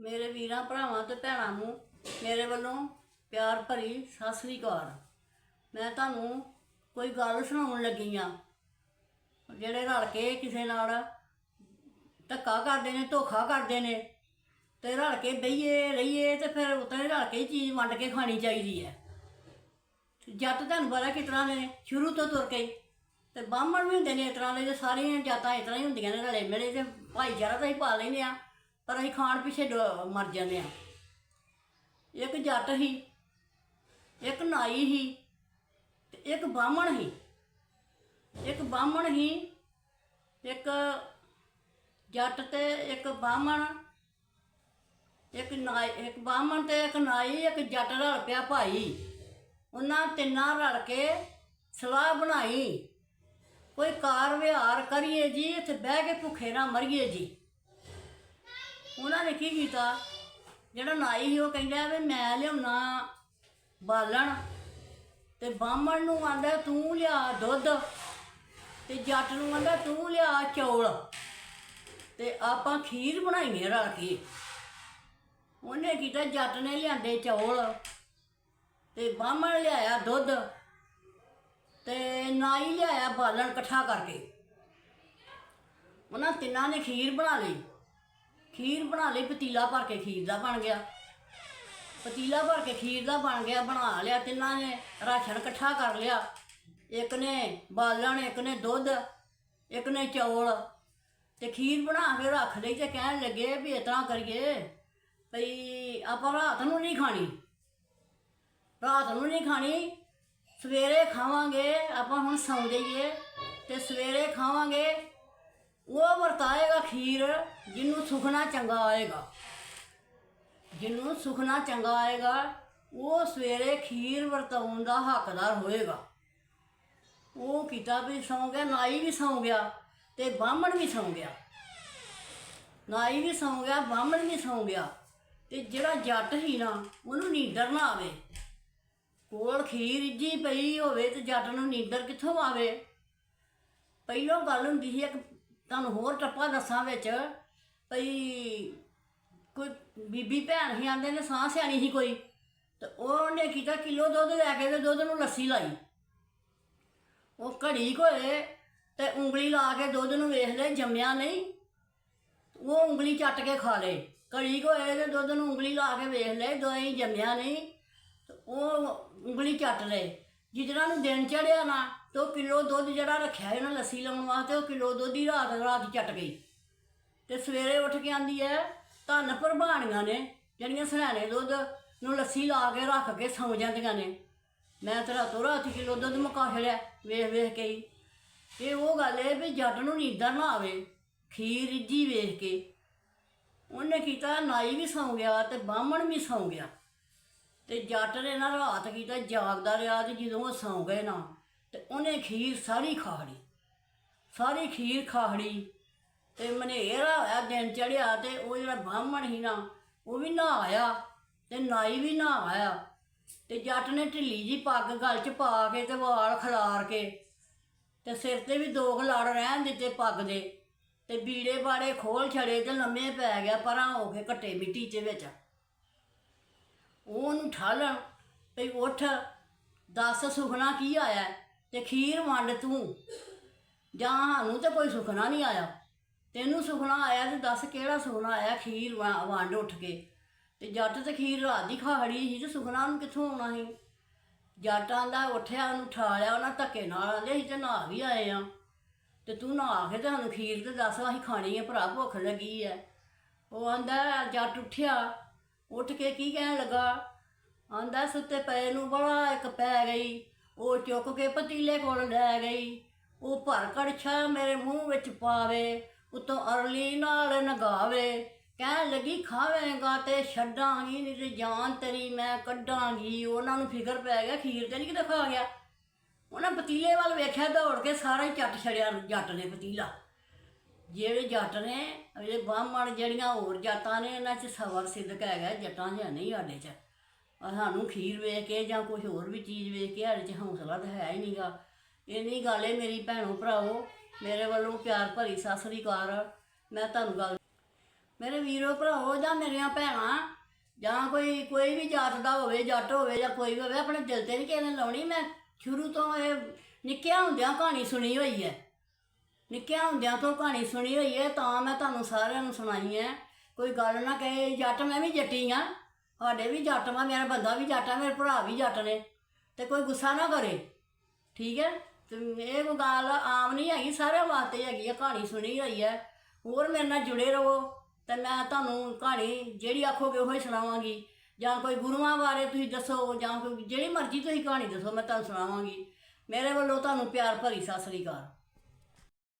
ਮੇਰੇ ਵੀਰਾਂ, ਭਰਾਵਾਂ ਤੇ ਭੈਣਾਂ ਨੂੰ ਮੇਰੇ ਵੱਲੋਂ ਪਿਆਰ ਭਰੀ ਸਤਿ ਸ੍ਰੀ ਅਕਾਲ। ਮੈਂ ਤੁਹਾਨੂੰ ਕੋਈ ਗੱਲ ਸੁਣਾਉਣ ਲੱਗੀ ਆ ਜਿਹੜੇ ਰਲ ਕੇ ਕਿਸੇ ਨਾਲ ਧੱਕਾ ਕਰਦੇ ਨੇ, ਧੋਖਾ ਕਰਦੇ ਨੇ, ਤੇ ਰਲ ਕੇ ਬਈਏ, ਰਹੀਏ ਤੇ ਫਿਰ ਉਤਨੇ ਰਲ ਕੇ ਹੀ ਚੀਜ਼ ਵੰਡ ਕੇ ਖਾਣੀ ਚਾਹੀਦੀ ਹੈ। ਜੱਟ ਤੁਹਾਨੂੰ ਪਤਾ ਕਿਸ ਤਰ੍ਹਾਂ ਦੇ ਨੇ ਸ਼ੁਰੂ ਤੋਂ ਤੁਰ ਕੇ ਹੀ। ਤੇ ਬਾਹਮਣ ਵੀ ਹੁੰਦੇ ਨੇ ਇਸ ਤਰ੍ਹਾਂ ਦੇ ਸਾਰੀਆਂ ਜਾਤਾਂ ਇਸ ਤਰ੍ਹਾਂ ਹੀ ਹੁੰਦੀਆਂ ਨੇ ਰਲੇ ਮਿਲੇ ਤੇ ਭਾਈਚਾਰਾ ਤਾਂ ਹੀ ਪਾ ਲੈਂਦੇ ਆ ਪਰ ਅਸੀਂ ਖਾਣ ਪਿੱਛੇ ਡ- ਮਰ ਜਾਂਦੇ ਆ ਇੱਕ ਜੱਟ ਹੀ ਇੱਕ ਨਾਈ ਸੀ, ਤੇ ਇੱਕ ਬਾਹਮਣ ਸੀ। ਇੱਕ ਬਾਹਮਣ ਹੀ ਇੱਕ ਜੱਟ ਤੇ ਇੱਕ ਬਾਹਮਣ, ਇੱਕ ਨਾਈ, ਇੱਕ ਬਾਹਮਣ ਤੇ ਇੱਕ ਨਾਈ, ਇੱਕ ਜੱਟ ਰਲ ਪਿਆ ਭਾਈ। ਉਹਨਾਂ ਤਿੰਨਾਂ ਰਲ ਕੇ ਸਲਾਹ ਬਣਾਈ। ਕੋਈ ਕਾਰ ਵਿਹਾਰ ਕਰੀਏ ਜੀ, ਇੱਥੇ ਬਹਿ ਕੇ ਭੁੱਖੇ ਨਾ ਮਰੀਏ ਜੀ। ਉਹਨਾਂ ਨੇ ਕੀ ਕੀਤਾ? ਜਿਹੜਾ ਨਾਈ ਸੀ, ਉਹ ਕਹਿੰਦਾ ਵੀ ਮੈਂ ਲਿਆਉਣਾ ਬਾਲਣ ਤੇ ਬਾਹਮਣ ਨੂੰ ਆਂਦਾ, ਤੂੰ ਲਿਆ ਦੁੱਧ ਤੇ ਜੱਟ ਨੂੰ ਆਂਦਾ, ਤੂੰ ਲਿਆ ਚੌਲ ਤੇ ਆਪਾਂ ਖੀਰ ਬਣਾਈਏ ਰਲ ਕੇ। ਉਹਨੇ ਕੀਤਾ, ਜੱਟ ਨੇ ਲਿਆਂਦੇ ਚੌਲ ਤੇ ਬਾਹਮਣ ਲਿਆਇਆ ਦੁੱਧ ਤੇ ਨਾਈ ਲਿਆਇਆ ਬਾਲਣ ਇਕੱਠਾ ਕਰਕੇ। ਉਹਨਾਂ ਤਿੰਨਾਂ ਨੇ ਖੀਰ ਬਣਾ ਲਈ। ਖੀਰ ਬਣਾ ਲਈ, ਪਤੀਲਾ ਭਰ ਕੇ ਖੀਰ ਦਾ ਬਣ ਗਿਆ। ਪਤੀਲਾ ਭਰ ਕੇ ਖੀਰ ਦਾ ਬਣ ਗਿਆ, ਬਣਾ ਲਿਆ, ਤਿੰਨਾਂ ਨੇ ਰਾਸ਼ਨ ਇਕੱਠਾ ਕਰ ਲਿਆ। ਇੱਕ ਨੇ ਬਾਲਣ, ਇੱਕ ਨੇ ਦੁੱਧ, ਇੱਕ ਨੇ ਚੌਲ। ਤੇ ਖੀਰ ਬਣਾ ਕੇ ਰੱਖ ਲਈ ਤੇ ਕਹਿਣ ਲੱਗੇ ਵੀ ਇਸ ਤਰ੍ਹਾਂ ਕਰੀਏ, ਭਈ ਆਪਾਂ ਰਾਤ ਨੂੰ ਨਹੀਂ ਖਾਣੀ। ਰਾਤ ਨੂੰ ਨਹੀਂ ਖਾਣੀ, ਸਵੇਰੇ ਖਾਵਾਂਗੇ, ਆਪਾਂ ਹੁਣ ਸੌਂ ਜਾਈਏ। ਤੇ ਸਵੇਰੇ ਖਾਵਾਂਗੇ ਉਹ ਵਰਤਾਏਗਾ ਖੀਰ ਜਿਹਨੂੰ ਸੁਖਣਾ ਚੰਗਾ ਆਏਗਾ। ਜਿਹਨੂੰ ਸੁਖਣਾ ਚੰਗਾ ਆਏਗਾ, ਉਹ ਸਵੇਰੇ ਖੀਰ ਵਰਤਾਉਣ ਦਾ ਹੱਕਦਾਰ ਹੋਏਗਾ। ਉਹ ਕੀਤਾ ਵੀ ਸੌਂ ਗਿਆ, ਨਾਈ ਵੀ ਸੌਂ ਗਿਆ ਤੇ ਬਾਹਮਣ ਵੀ ਸੌਂ ਗਿਆ। ਨਾਈ ਵੀ ਸੌਂ ਗਿਆ, ਬਾਹਮਣ ਵੀ ਸੌਂ ਗਿਆ ਤੇ ਜਿਹੜਾ ਜੱਟ ਸੀ ਨਾ, ਉਹਨੂੰ ਨੀਂਦਰ ਨਾ ਆਵੇ। ਕੋਲ ਖੀਰ ਜੀ ਪਈ ਹੋਵੇ ਤੇ ਜੱਟ ਨੂੰ ਨੀਂਦਰ ਕਿੱਥੋਂ ਆਵੇ? ਪਹਿਲੋਂ ਗੱਲ ਹੁੰਦੀ ਸੀ ਇੱਕ ਤੁਹਾਨੂੰ ਹੋਰ ਟੱਪਾ ਦੱਸਾਂ ਵਿੱਚ, ਭਈ ਕੋਈ ਬੀਬੀ ਭੈਣ ਹੀ ਆਂਦੇ ਨੇ, ਸਾਹ ਸਿਆਣੀ ਸੀ ਕੋਈ, ਤੇ ਉਹਨੇ ਕੀਤਾ ਕਿਲੋ ਦੁੱਧ ਲੈ ਕੇ ਤੇ ਦੁੱਧ ਨੂੰ ਲੱਸੀ ਲਾਈ। ਉਹ ਘੜੀ ਕੋਏ ਤੇ ਉਂਗਲੀ ਲਾ ਕੇ ਦੁੱਧ ਨੂੰ ਵੇਖ ਲੈ ਜੰਮਿਆ ਨਹੀਂ। ਉਹ ਉਂਗਲੀ ਚੱਟ ਕੇ ਖਾ ਲੇ ਘੜੀ ਕੋਏ ਤੇ ਦੁੱਧ ਨੂੰ ਉਂਗਲੀ ਲਾ ਕੇ ਵੇਖ ਲੈ ਦੋਈ ਜੰਮਿਆ ਨਹੀਂ। ਉਹ ਉਂਗਲੀ ਚੱਟ ਲੈ ਜਿੱਦਣਾ ਨੂੰ ਦਿਨ ਚੜਿਆ ਨਾ ਤੇ ਉਹ ਕਿਲੋ ਦੁੱਧ ਜਿਹੜਾ ਰੱਖਿਆ ਇਹਨਾਂ ਲੱਸੀ ਲਾਉਣ ਵਾਸਤੇ, ਉਹ ਕਿਲੋ ਦੁੱਧ ਹੀ ਰਾਤ ਰਾਤ ਚੱਟ ਗਈ। ਤੇ ਸਵੇਰੇ ਉੱਠ ਕੇ ਆਂਦੀ ਹੈ ਧੰਨ ਪ੍ਰਭਾਣੀਆਂ ਨੇ ਜਿਹੜੀਆਂ ਸਰਾਣੇ ਦੁੱਧ ਨੂੰ ਲੱਸੀ ਲਾ ਕੇ ਰੱਖ ਕੇ ਸੌਂ ਜਾਂਦੀਆਂ ਨੇ। ਮੈਂ ਤੇਰਾ ਤੋਰਾ ਹੱਥ ਕਿਲੋ ਦੁੱਧ ਮੁਕਾ ਛੜਿਆ ਵੇਖ ਵੇਖ ਕੇ ਹੀ। ਇਹ ਉਹ ਗੱਲ ਹੈ ਵੀ ਜੱਟ ਨੂੰ ਨੀਂਦਰ ਨਾ ਆਵੇ, ਖੀਰ ਰਿੱਝੀ ਵੇਖ ਕੇ। ਉਹਨੇ ਕੀਤਾ ਨਾਈ ਵੀ ਸੌਂ ਗਿਆ ਤੇ ਬਾਹਮਣ ਵੀ ਸੌਂ ਗਿਆ। ਤੇ ਜੱਟ ਨੇ ਨਾ ਰਾਤ ਕੀਤਾ ਜਾਗਦਾ ਰਿਹਾ ਤੇ ਜਦੋਂ ਉਹ ਸੌਂ ਗਏ ਨਾ ਤੇ ਉਹਨੇ ਖੀਰ ਸਾਰੀ ਖਾ ਸਾਰੀ ਖੀਰ ਖਾ ਤੇ ਮਨੇਰਾ ਹੋਇਆ ਦਿਨ ਚੜਿਆ ਤੇ ਉਹ ਜਿਹੜਾ ਬਾਹਮਣ ਸੀ ਨਾ, ਉਹ ਵੀ ਨਾ ਆਇਆ ਤੇ ਨਾਈ ਵੀ ਨਾ ਆਇਆ ਤੇ ਜੱਟ ਨੇ ਢਿੱਲੀ ਜੀ ਪੱਗ ਗਲ 'ਚ ਪਾ ਕੇ ਤੇ ਵਾਲ ਖਲਾਰ ਕੇ ਤੇ ਸਿਰ ਤੇ ਵੀ ਦੋ ਕੁ ਲੜ ਰਹਿਣ ਦਿੱਤੇ ਪੱਗ ਦੇ ਤੇ ਬੀੜੇ ਬਾੜੇ ਖੋਲ ਛੜੇ ਤੇ ਲੰਮੇ ਪੈ ਗਿਆ ਪਰਾਂ ਹੋ ਕੇ ਘੱਟੇ ਮਿੱਟੀ 'ਚ ਵਿੱਚ। ਉਹਨੂੰ ਠਾਲਣ ਵੀ ਉੱਠ, ਦੱਸ ਸੁਖਣਾ ਕੀ ਆਇਆ? ਤੇ ਖੀਰ ਵੰਡ ਤੂੰ। ਜਾਂ ਸਾਨੂੰ ਤੇ ਕੋਈ ਸੁਖਣਾ ਨਹੀਂ ਆਇਆ। ਤੈਨੂੰ ਸੁਖਣਾ ਆਇਆ ਤੇ ਦੱਸ ਕਿਹੜਾ ਸੁਖਣਾ ਆਇਆ ਖੀਰ ਵ- ਵੰਡ ਉੱਠ ਕੇ। ਤੇ ਜੱਟ ਤੇ ਖੀਰ ਰਾਤ ਦੀ ਖਾ ਖੜੀ ਸੀ ਤੇ ਸੁਖਣਾ ਉਹਨੂੰ ਕਿੱਥੋਂ ਆਉਣਾ ਸੀ? ਜੱਟਾਂ ਦਾ ਉੱਠਿਆ, ਉਹਨੂੰ ਠਾਲਿਆ, ਉਹਨਾਂ ਧੱਕੇ ਨਾਲ ਆਂਦੇ ਸੀ ਤੇ ਨਹਾ ਵੀ ਆਏ ਆ। ਤੇ ਤੂੰ ਨਹਾ ਕੇ ਤੇ ਸਾਨੂੰ ਖੀਰ ਤੇ ਦੱਸ, ਅਸੀਂ ਖਾਣੀ ਹੈ ਭਰਾ ਭੁੱਖ ਲੱਗੀ ਹੈ ਉਹ ਆਂਦਾ, ਜੱਟ ਉੱਠਿਆ, ਉੱਠ ਕੇ ਕੀ ਕਹਿਣ ਲੱਗਾ? ਆਂਦਾ, ਸੁੱਤੇ ਪਏ ਨੂੰ ਬੜਾ ਇੱਕ ਪੈ ਗਈ। ਉਹ ਚੁੱਕ ਕੇ ਪਤੀਲੇ ਕੋਲ ਲੈ ਗਈ। ਉਹ ਭਰ ਕੜਛਾ ਮੇਰੇ ਮੂੰਹ ਵਿੱਚ ਪਾਵੇ, ਉਤੋਂ ਅਰਲੀ ਨਾਲ ਨਗਾਵੇ। ਕਹਿਣ ਲੱਗੀ, ਖਾਵੇਂਗਾ ਤੇ ਛੱਡਾਂਗੀ, ਨਹੀਂ ਤੇ ਜਾਨ ਤੇਰੀ ਮੈਂ ਕੱਢਾਂਗੀ। ਉਹਨਾਂ ਨੂੰ ਫਿਕਰ ਪੈ ਗਿਆ, ਖੀਰ ਤੇ ਨਹੀਂ ਕਿਤੇ ਖਾ ਗਿਆ। ਉਹਨਾਂ ਪਤੀਲੇ ਵੱਲ ਵੇਖਿਆ, ਦੌੜ ਕੇ ਸਾਰਾ ਹੀ ਚੱਟ ਛੜਿਆ ਜੱਟ ਨੇ ਪਤੀਲਾ। ਜਿਹੜੇ ਜੱਟ ਨੇ ਜਿਹੜੇ ਬਾਹਮਣ ਜਿਹੜੀਆਂ ਹੋਰ ਜਾਤਾਂ ਨੇ, ਇਹਨਾਂ 'ਚ ਸਬਰ ਸਿੱਧਕ ਹੈਗਾ ਜੱਟਾਂ ਜਿਹਾ ਨਹੀਂ ਸਾਡੇ 'ਚ। ਸਾਨੂੰ ਖੀਰ ਵੇਖ ਕੇ ਜਾਂ ਕੁਝ ਹੋਰ ਵੀ ਚੀਜ਼ ਵੇਖ ਕੇ ਸਾਡੇ 'ਚ ਹੌਸਲਾ ਤਾਂ ਹੈ ਹੀ ਨਹੀਂਗਾ ਇਹ ਗੱਲ ਹੈ ਮੇਰੀ ਭੈਣੋ ਭਰਾਓ ਮੇਰੇ ਵੱਲੋਂ ਪਿਆਰ ਭਰੀ ਸਤਿ ਸ੍ਰੀ ਅਕਾਲ। ਮੈਂ ਤੁਹਾਨੂੰ ਗੱਲ ਮੇਰੇ ਵੀਰੋ ਭਰਾਵੋ ਜਾਂ ਮੇਰੀਆਂ ਭੈਣਾਂ, ਜਾਂ ਕੋਈ ਕੋਈ ਵੀ ਜਾਤ ਦਾ ਹੋਵੇ, ਜੱਟ ਹੋਵੇ ਜਾਂ ਕੋਈ ਵੀ ਹੋਵੇ, ਆਪਣੇ ਦਿਲ ਤੇ ਨਹੀਂ ਕਿਸੇ ਨੇ ਲਾਉਣੀ। ਮੈਂ ਸ਼ੁਰੂ ਤੋਂ ਇਹ ਨਿੱਕਿਆਂ ਹੁੰਦਿਆਂ ਕਹਾਣੀ ਸੁਣੀ ਹੋਈ ਹੈ ਨਿੱਕਿਆਂ ਹੁੰਦਿਆਂ ਤੋਂ ਕਹਾਣੀ ਸੁਣੀ ਹੋਈ ਹੈ ਤਾਂ ਮੈਂ ਤੁਹਾਨੂੰ ਸਾਰਿਆਂ ਨੂੰ ਸੁਣਾਈ ਹੈ ਕੋਈ ਗੱਲ ਨਾ ਕਹੇ, ਜੱਟ ਮੈਂ ਵੀ ਜੱਟੀ ਆ। ਸਾਡੇ ਵੀ ਜੱਟ ਵਾ, ਮੇਰਾ ਬੰਦਾ ਵੀ ਜੱਟ ਆ, ਮੇਰੇ ਭਰਾ ਵੀ ਜੱਟ ਨੇ। ਤੇ ਕੋਈ ਗੁੱਸਾ ਨਾ ਕਰੇ। ਠੀਕ ਹੈ? ਤੇ ਇਹ ਕੋਈ ਗੱਲ ਆਮ ਨਹੀਂ ਹੈਗੀ, ਸਾਰਿਆਂ ਵਾਸਤੇ ਹੈਗੀ ਹੈ ਕਹਾਣੀ ਸੁਣੀ ਹੋਈ ਹੈ। ਹੋਰ ਮੇਰੇ ਨਾਲ ਜੁੜੇ ਰਹੋ, ਤੇ ਮੈਂ ਤੁਹਾਨੂੰ ਕਹਾਣੀ ਜਿਹੜੀ ਆਖੋਗੇ ਉਹ ਹੀ ਸੁਣਾਵਾਂਗੀ। ਜਾਂ ਕੋਈ ਗੁਰੂਆਂ ਬਾਰੇ ਤੁਸੀਂ ਦੱਸੋ, ਜਾਂ ਕੋਈ ਜਿਹੜੀ ਮਰਜ਼ੀ ਤੁਸੀਂ ਕਹਾਣੀ ਦੱਸੋ, ਮੈਂ ਤੁਹਾਨੂੰ ਸੁਣਾਵਾਂਗੀ। ਮੇਰੇ ਵੱਲੋਂ ਤੁਹਾਨੂੰ ਪਿਆਰ ਭਰੀ ਸਤਿ ਸ੍ਰੀ ਅਕਾਲ।